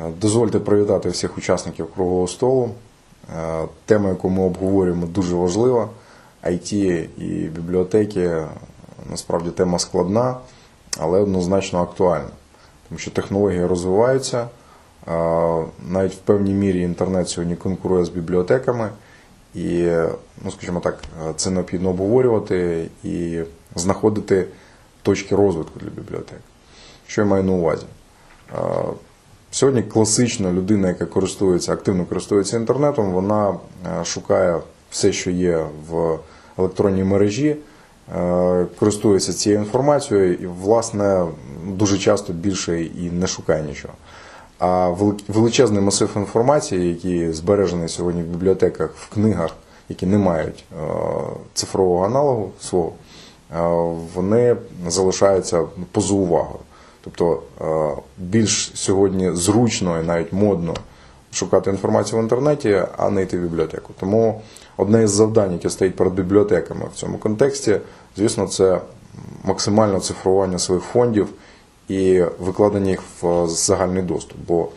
Е, Дозвольте привітати всіх учасників круглого столу. Е, Тема, яку ми обговорюємо, дуже важлива. IT і бібліотеки насправді тема складна, але однозначно актуальна. Тому що технології розвиваються. е, Навіть в певній мірі інтернет сьогодні конкурує з бібліотеками. І, ну, скажімо так, це необхідно обговорювати і знаходити точки розвитку для бібліотек. Що я маю на увазі? Сьогодні класична людина, яка користується, активно користується інтернетом, вона е, шукає все, що є в електронній мережі, е, користується цією інформацією і, власне, дуже часто більше і не шукає нічого. А величезний масив інформації, який збережений сьогодні в бібліотеках, в книгах, які не мають е, цифрового аналогу свого, вони залишаються поза увагою. Тобто е, більш сьогодні зручно і навіть модно шукати інформацію в інтернеті, а не йти в бібліотеку. Тому одне із завдань, яке стоїть перед бібліотеками в цьому контексті, звісно, це максимальне цифрування своїх фондів і викладення їх в загальний доступ. Бо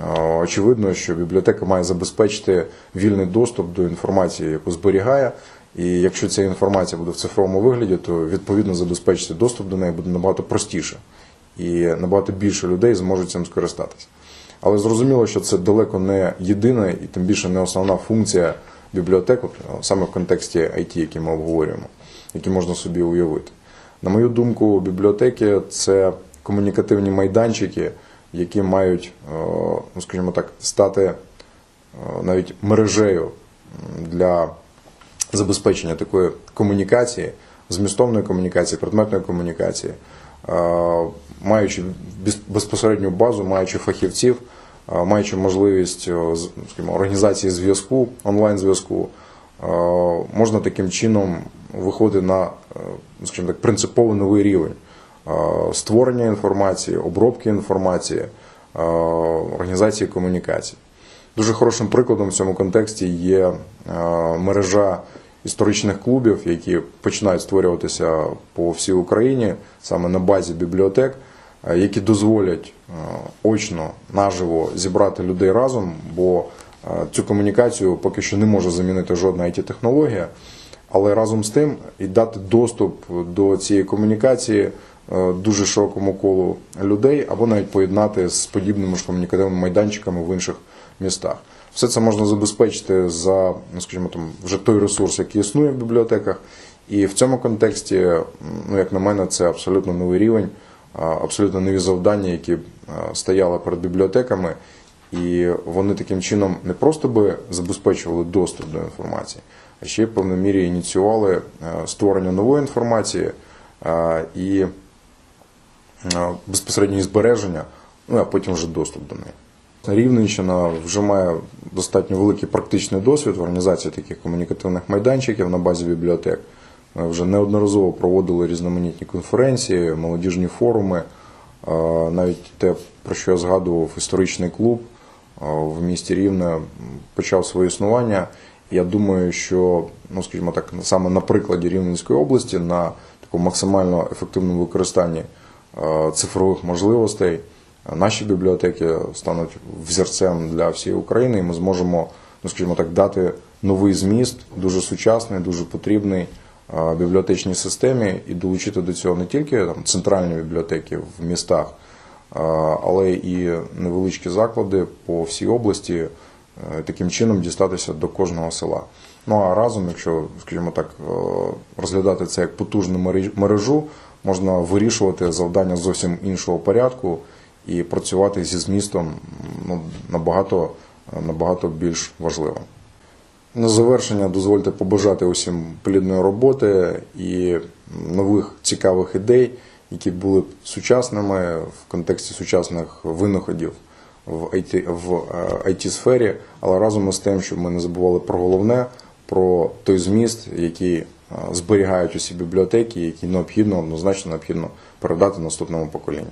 е, очевидно, що бібліотека має забезпечити вільний доступ до інформації, яку зберігає. І якщо ця інформація буде в цифровому вигляді, то відповідно забезпечити доступ до неї буде набагато простіше і набагато більше людей зможуть цим скористатися. Але зрозуміло, що це далеко не єдина і тим більше не основна функція бібліотек, саме в контексті IT, який ми обговорюємо, які можна собі уявити. На мою думку, бібліотеки це комунікативні майданчики, які мають, е, ну скажімо так, стати е, навіть мережею для забезпечення такої комунікації, змістовної комунікації, предметної комунікації, маючи безпосередню базу, маючи фахівців, е, маючи можливість е, скажімо, організації зв'язку, онлайн-зв'язку, е, можна таким чином виходити на, е, скажімо так, принципово новий рівень е, створення інформації, обробки інформації, е, організації комунікації. Дуже хорошим прикладом в цьому контексті є е, мережа історичних клубів, які починають створюватися по всій Україні саме на базі бібліотек, е, які дозволять е, очно наживо зібрати людей разом, бо е, цю комунікацію поки що не може замінити жодна it технологія але разом з тим і дати доступ до цієї комунікації дуже широкому колу людей, або навіть поєднати з подібними ж комунікативними майданчиками в інших містах. Все це можна забезпечити за, ну скажімо, там вже той ресурс, який існує в бібліотеках. І в цьому контексті, ну як на мене, це абсолютно новий рівень, абсолютно нові завдання, які стояли перед бібліотеками. І вони таким чином не просто би забезпечували доступ до інформації, а ще й в певній мірі ініціювали е, створення нової інформації і е, безпосередньо збереження, ну а потім вже доступ до неї. Рівненщина вже має достатньо великий практичний досвід в організації таких комунікативних майданчиків на базі бібліотек. Ми вже неодноразово проводили різноманітні конференції, молодіжні форуми. Навіть те, про що я згадував, історичний клуб в місті Рівне почав своє існування. Я думаю, що, ну скажімо так, саме на прикладі Рівненської області, на такому максимально ефективному використанні цифрових можливостей, наші бібліотеки стануть взірцем для всієї України, і ми зможемо, ну скажімо так, дати новий зміст, дуже сучасний, дуже потрібний бібліотечній системі, і долучити до цього не тільки там центральні бібліотеки в містах, але і невеличкі заклади по всій області е, таким чином дістатися до кожного села. Ну а разом, якщо, скажімо так, е, розглядати це як потужну мережу, можна вирішувати завдання зовсім іншого порядку і працювати зі змістом ну, набагато, набагато більш важливо. На завершення дозвольте побажати усім плідної роботи і нових цікавих ідей, які були б сучасними в контексті сучасних винаходів в IT, в it сфері, але разом із тим, щоб ми не забували про головне, про той зміст, який е, зберігають усі бібліотеки, який необхідно, однозначно необхідно передати наступному поколінню.